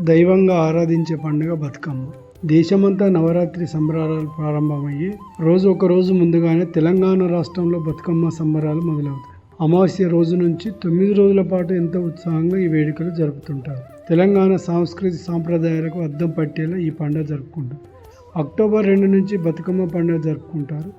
దైవంగా ఆరాధించే పండుగ బతుకమ్మ. దేశమంతా నవరాత్రి సంబరాలు ప్రారంభమయ్యి రోజు ఒక రోజు ముందుగానే తెలంగాణ రాష్ట్రంలో బతుకమ్మ సంబరాలు మొదలవుతాయి. అమావాస్య రోజు నుంచి తొమ్మిది రోజుల పాటు ఎంతో ఉత్సాహంగా ఈ వేడుకలు జరుపుతుంటారు. తెలంగాణ సాంస్కృతిక సాంప్రదాయాలకు అద్దం పట్టేలా ఈ పండుగ జరుపుకుంటారు. అక్టోబర్ రెండు నుంచి బతుకమ్మ పండుగ జరుపుకుంటారు.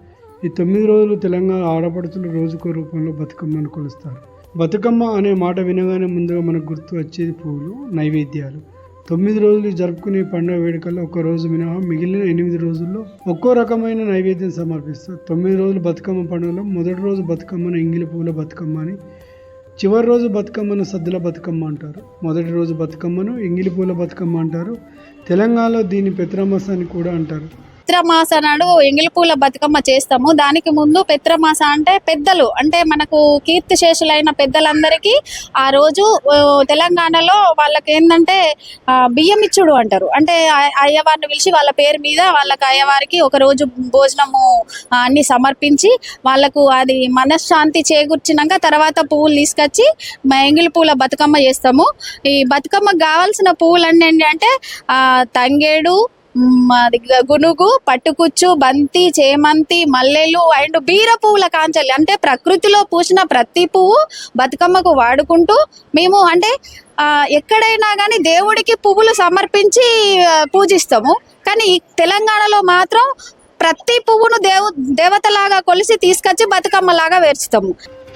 ఈ తొమ్మిది రోజులు తెలంగాణ ఆడపడుచులు రోజుకో రూపంలో బతుకమ్మను కొలుస్తారు. బతుకమ్మ అనే మాట వినగానే ముందుగా మనకు గుర్తు వచ్చేది పువ్వులు నైవేద్యాలు. తొమ్మిది రోజులు జరుపుకునే పండుగ వేడుకల్లో ఒక రోజు మినహా మిగిలిన ఎనిమిది రోజుల్లో ఒక్కో రకమైన నైవేద్యం సమర్పిస్తారు. తొమ్మిది రోజులు బతుకమ్మ పండుగలో మొదటి రోజు బతుకమ్మను ఎంగిలి పువ్వుల బతుకమ్మ అని చివరి రోజు బతుకమ్మను సద్దుల బతుకమ్మ అంటారు. మొదటి రోజు బతుకమ్మను ఎంగిలి పూల బతుకమ్మ అంటారు. తెలంగాణలో దీన్ని పెత్రమస అని కూడా అంటారు. పెత్రమాస నాడు ఎంగిలి పూల బతుకమ్మ చేస్తాము. దానికి ముందు పెత్రమాస అంటే పెద్దలు అంటే మనకు కీర్తి శేషులైన పెద్దలందరికీ ఆ రోజు తెలంగాణలో వాళ్ళకి ఏంటంటే బియ్యం ఇచ్చుడు అంటారు. అంటే అయ్యవారిని పిలిచి వాళ్ళ పేరు మీద వాళ్ళకి అయ్యవారికి ఒక రోజు భోజనము అన్ని సమర్పించి వాళ్ళకు అది మనశ్శాంతి చేకూర్చినాక తర్వాత పువ్వులు తీసుకొచ్చి ఎంగిలి పూల బతుకమ్మ చేస్తాము. ఈ బతుకమ్మకు కావాల్సిన పువ్వులు అన్నీ అంటే తంగేడు మా దగ్గర గునుగు పట్టుకుచ్చు బంతి చేమంతి మల్లెలు అండ్ బీర పువ్వుల కాంచలి అంటే ప్రకృతిలో పూసిన ప్రతి పువ్వు బతుకమ్మకు వాడుకుంటూ మేము అంటే ఎక్కడైనా కానీ దేవుడికి పువ్వులు సమర్పించి పూజిస్తాము. కానీ తెలంగాణలో మాత్రం ప్రతి పువ్వును దేవు దేవతలాగా కొలిసి తీసుకొచ్చి బతుకమ్మలాగా వేర్చుతాము.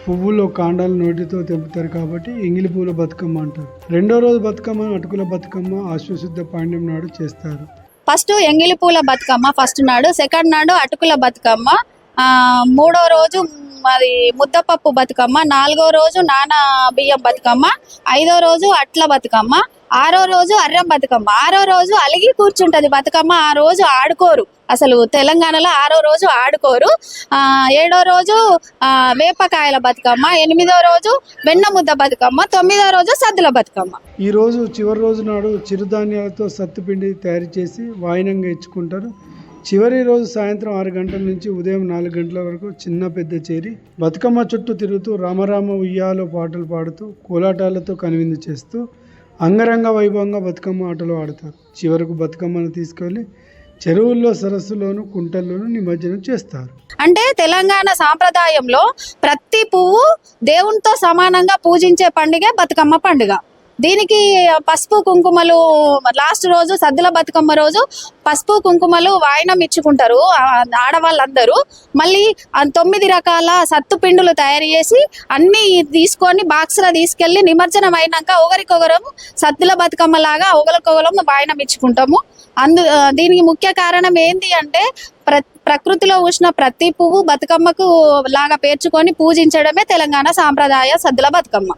పువ్వులో కాండాలు నోటితో తెంపుతారు కాబట్టి ఎంగిలి పూల బతుకమ్మ అంటారు. రెండో రోజు బతుకమ్మను అటుకుల బతుకమ్మ ఆశ్వశుద్ధ పాండ్యం నాడు చేస్తారు. ఫస్ట్ ఎంగిలి పూల బతుకమ్మ ఫస్ట్ నాడు సెకండ్ నాడు అటుకుల బతుకమ్మ ఆ మూడో రోజు మాది ముద్దపప్పు బతుకమ్మ. నాలుగో రోజు నాన బియ్యం బతుకమ్మ. ఐదో రోజు అట్ల బతుకమ్మ. ఆరో రోజు అర్రం బతుకమ్మ. ఆరో రోజు అలిగి కూర్చుంటది బతుకమ్మ. ఆ రోజు ఆడుకోరు. అసలు తెలంగాణలో ఆరో రోజు ఆడుకోరు. ఆ ఏడో రోజు ఆ వేపకాయల బతుకమ్మ. ఎనిమిదో రోజు వెన్న ముద్ద బతుకమ్మ. తొమ్మిదో రోజు సద్దుల బతుకమ్మ. ఈ రోజు చివరి రోజు నాడు చిరుధాన్యాలతో సత్తుపిండి తయారు చేసి వాయినంగా ఇచ్చుకుంటారు. చివరి రోజు సాయంత్రం ఆరు గంటల నుంచి ఉదయం నాలుగు గంటల వరకు చిన్న పెద్ద చేరి బతుకమ్మ చుట్టూ తిరుగుతూ రామరామ ఉయ్యాలో పాటలు పాడుతూ కోలాటాలతో కనువిందు చేస్తూ అంగరంగ వైభవంగా బతుకమ్మ ఆటలు ఆడతారు. చివరకు బతుకమ్మను తీసుకెళ్ళి చెరువుల్లో సరస్సులోను కుంటల్లోనూ నిమజ్జనం చేస్తారు. అంటే తెలంగాణ సాంప్రదాయంలో ప్రతి పువ్వు దేవునితో సమానంగా పూజించే పండుగ బతుకమ్మ పండుగ. దీనికి పసుపు కుంకుమలు లాస్ట్ రోజు సద్దుల బతుకమ్మ రోజు పసుపు కుంకుమలు వాయనం ఇచ్చుకుంటారు ఆడవాళ్ళందరూ. మళ్ళీ తొమ్మిది రకాల సత్తు పిండులు తయారు చేసి అన్ని తీసుకొని బాక్స్లో తీసుకెళ్ళి నిమజ్జనం అయినాక ఒకరికొకరం సద్దుల బతుకమ్మ లాగా ఒకరికొకరం వాయనం ఇచ్చుకుంటాము. అందు దీనికి ముఖ్య కారణం ఏంటి అంటే ప్ర ప్రకృతిలో ఉష్ణ ప్రతి పువ్వు బతుకమ్మకు లాగా పేర్చుకొని పూజించడమే తెలంగాణ సాంప్రదాయ సద్దుల బతుకమ్మ.